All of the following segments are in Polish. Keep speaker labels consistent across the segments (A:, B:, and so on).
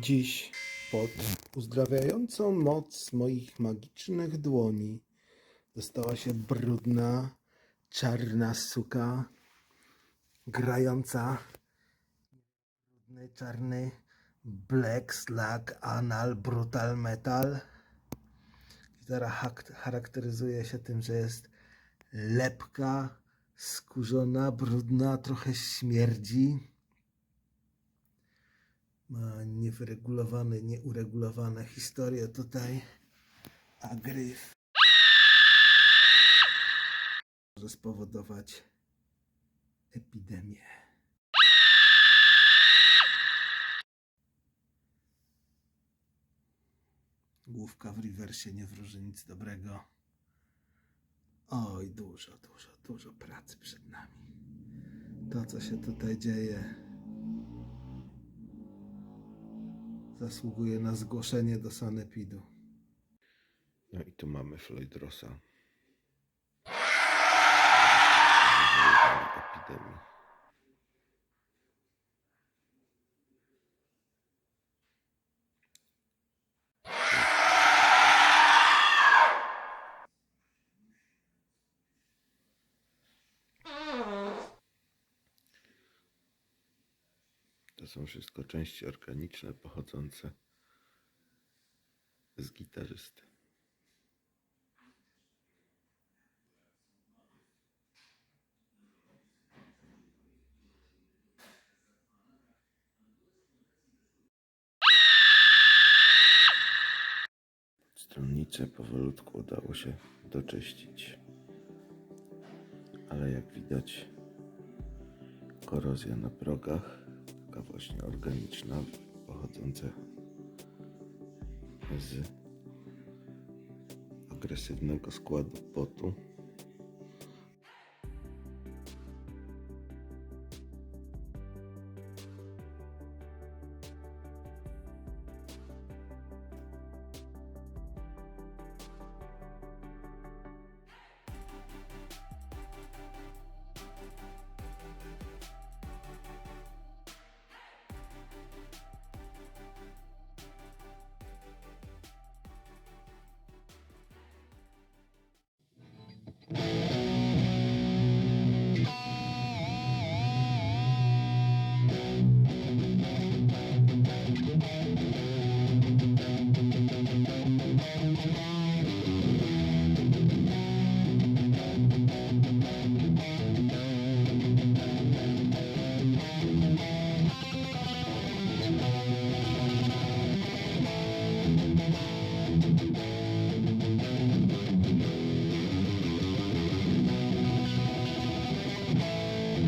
A: Dziś pod uzdrawiającą moc moich magicznych dłoni dostała się brudna, czarna suka grająca brudny, czarny black slack anal brutal metal. Gitara charakteryzuje się tym, że jest lepka, skurzona, brudna, trochę śmierdzi ma niewyregulowane, nieuregulowane historie tutaj, a gryf może spowodować epidemię. Główka w rewersie nie wróży nic dobrego. Oj, dużo, dużo, dużo pracy przed nami. To, co się tutaj dzieje, zasługuje na zgłoszenie do sanepidu.
B: No i tu mamy Floydrosa. Epidemii. To są wszystko części organiczne pochodzące z gitarzysty. Stronnicę powolutku udało się doczyścić. Ale jak widać, korozja na progach, taka właśnie organiczna, pochodząca z agresywnego składu potu.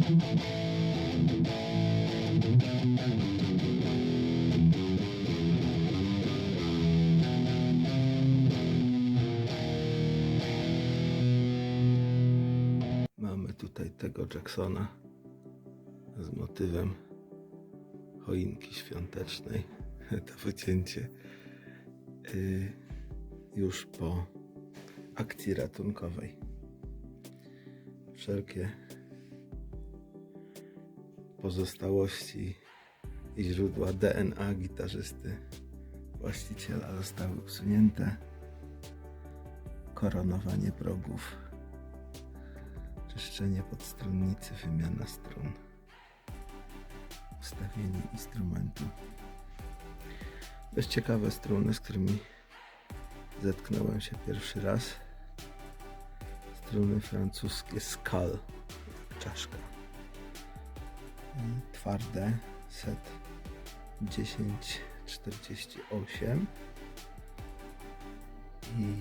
B: Mamy tutaj tego Jacksona z motywem choinki świątecznej. To wycięcie y, już po akcji ratunkowej. Wszelkie pozostałości i źródła DNA gitarzysty właściciela zostały usunięte. Koronowanie progów czyszczenie podstronnicy, wymiana strun, ustawienie instrumentu. Dość ciekawe struny, z którymi zetknąłem się pierwszy raz. Struny francuskie Skal, czaszka. Twarde, set 1048 i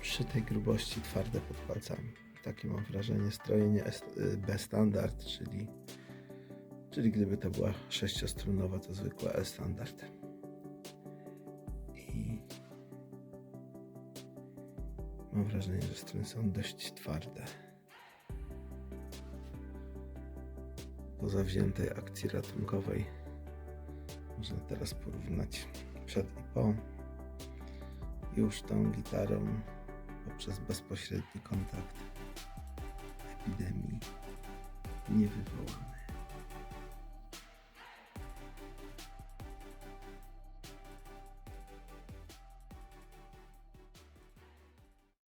B: przy tej grubości twarde pod palcami. Takie mam wrażenie strojenie y, B standard, czyli, czyli gdyby to była sześciostrunowa, to zwykła E standard. I mam wrażenie, że struny są dość twarde. Po zawziętej akcji ratunkowej można teraz porównać przed i po już tą gitarą poprzez bezpośredni kontakt epidemii nie wywołamy.